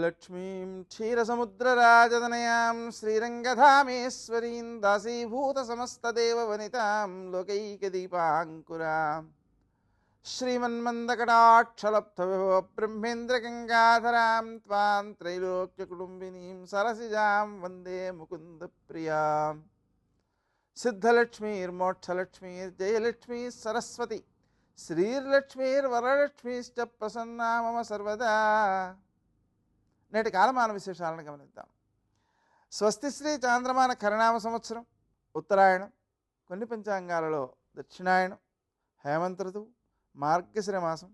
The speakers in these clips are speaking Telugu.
లక్ష్మీం క్షీరసముద్రరాజదనయాం శ్రీరంగధామేశ్వరీం దాసీభూత సమస్తదేవవనితాం లోకైకదీపాంకురాం శ్రీమన్మందకటాక్షలబ్ధవిభవ బ్రహ్మేంద్రగంగాధరాం త్వాం త్రైలోక్యకుటుంబినీం సరసిజాం వందే ముకుందప్రియాం సిద్ధలక్ష్మీర్మోక్షలక్ష్మీర్ జయలక్ష్మీ సరస్వతి శ్రీర్లక్ష్మీర్వరలక్ష్మీశ్చ ప్రసన్నా మమ సర్వదా నేటి కాలమాన విశేషాలను గమనిద్దాం. స్వస్తి శ్రీ చాంద్రమాన కరణామ సంవత్సరం ఉత్తరాయణం కొన్ని పంచాంగాలలో దక్షిణాయనం హేమంత ఋతువు మార్గశిర మాసం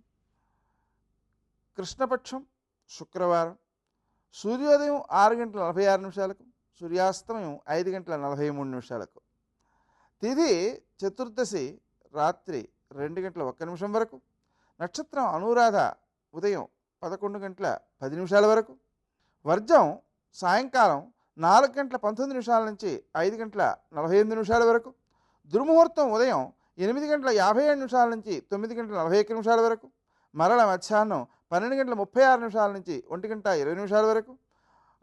కృష్ణపక్షం శుక్రవారం సూర్యోదయం ఆరు గంటల నలభై ఆరు నిమిషాలకు సూర్యాస్తమయం ఐదు గంటల నలభై మూడు నిమిషాలకు. తిథి చతుర్దశి రాత్రి రెండు గంటల ఒక్క నిమిషం వరకు నక్షత్రం అనురాధ ఉదయం పదకొండు గంటల పది నిమిషాల వరకు వర్జం సాయంకాలం నాలుగు గంటల పంతొమ్మిది నిమిషాల నుంచి ఐదు గంటల నలభై ఎనిమిది నిమిషాల వరకు దుర్ముహూర్తం ఉదయం ఎనిమిది గంటల యాభై ఏడు నిమిషాల నుంచి తొమ్మిది గంటల నలభై ఒక్క నిమిషాల వరకు మరల మధ్యాహ్నం పన్నెండు గంటల ముప్పై ఆరు నిమిషాల నుంచి ఒంటి గంట ఇరవై నిమిషాల వరకు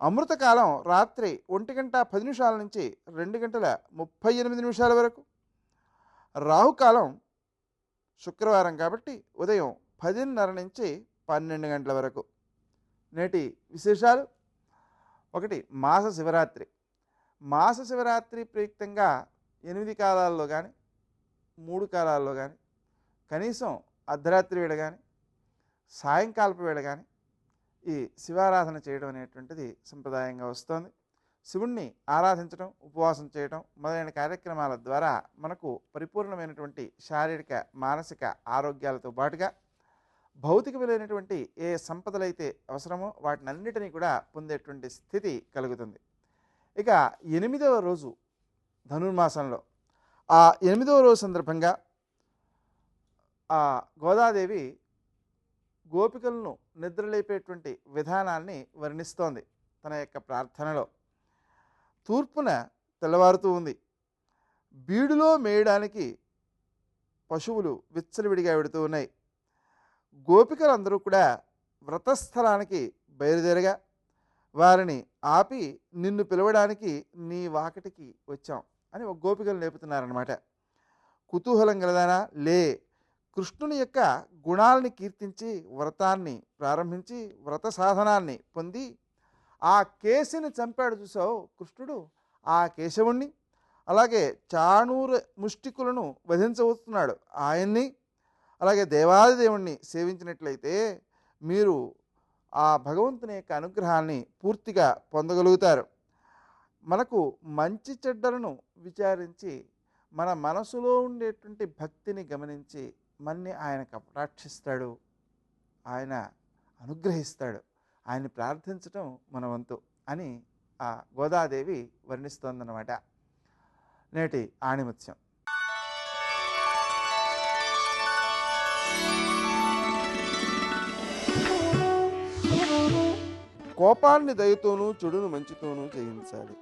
అమృతకాలం రాత్రి ఒంటి గంట పది నిమిషాల నుంచి రెండు గంటల ముప్పై ఎనిమిది నిమిషాల వరకు రాహుకాలం శుక్రవారం కాబట్టి ఉదయం పదిన్నర నుంచి పన్నెండు గంటల వరకు. నేటి విశేషాలు? ఒకటి మాస శివరాత్రి. మాస శివరాత్రి ప్రయుక్తంగా ఎనిమిది కాలాల్లో కానీ మూడు కాలాల్లో కానీ కనీసం అర్ధరాత్రి వేళ కానీ సాయంకాలపు వేళ కానీ ఈ శివారాధన చేయడం అనేటువంటిది సంప్రదాయంగా వస్తోంది. శివుణ్ణి ఆరాధించడం ఉపవాసం చేయడం మొదలైన కార్యక్రమాల ద్వారా మనకు పరిపూర్ణమైనటువంటి శారీరక మానసిక ఆరోగ్యాలతో పాటుగా భౌతికమైనటువంటి ఏ సంపదలైతే అవసరమో వాటినన్నిటినీ కూడా పొందేటువంటి స్థితి కలుగుతుంది. ఇక ఎనిమిదవ రోజు ధనుర్మాసంలో ఆ ఎనిమిదవ రోజు సందర్భంగా ఆ గోదాదేవి గోపికలను నిద్రలేపేటువంటి విధానాన్ని వర్ణిస్తోంది తన యొక్క ప్రార్థనలో. తూర్పున తెల్లవారుతూ ఉంది. బీడులో మేయడానికి పశువులు విచ్చలవిడిగా వెడుతూ ఉన్నాయి. గోపికలందరూ కూడా వ్రతస్థలానికి బయలుదేరగా వారిని ఆపి నిన్ను పిలవడానికి నీ వాకటికి వచ్చాం అని ఒక గోపికలు లేపుతున్నారనమాట కుతూహలం గలదానా? లే. కృష్ణుని యొక్క గుణాలని కీర్తించి వ్రతాన్ని ప్రారంభించి వ్రత సాధనాన్ని పొంది ఆ కేసిని చంపాడు చూసావు కృష్ణుడు? ఆ కేశవుణ్ణి? అలాగే చాణూరు ముష్టికులను వధించవస్తున్నాడు ఆయన్ని? అలాగే దేవాదిదేవుణ్ణి సేవించినట్లయితే మీరు ఆ భగవంతుని యొక్క అనుగ్రహాన్ని పూర్తిగా పొందగలుగుతారు. మనకు మంచి చెడ్డలను విచారించి మన మనసులో ఉండేటువంటి భక్తిని గమనించి మన్ని ఆయన కపటాక్షిస్తాడు ఆయన అనుగ్రహిస్తాడు. ఆయన్ని ప్రార్థించటం మన వంతు అని ఆ గోదాదేవి వర్ణిస్తోందన్నమాట. నేటి ఆణిముత్యం. కోపాన్ని దయతోనూ చెడును మంచితోనూ జయించాలి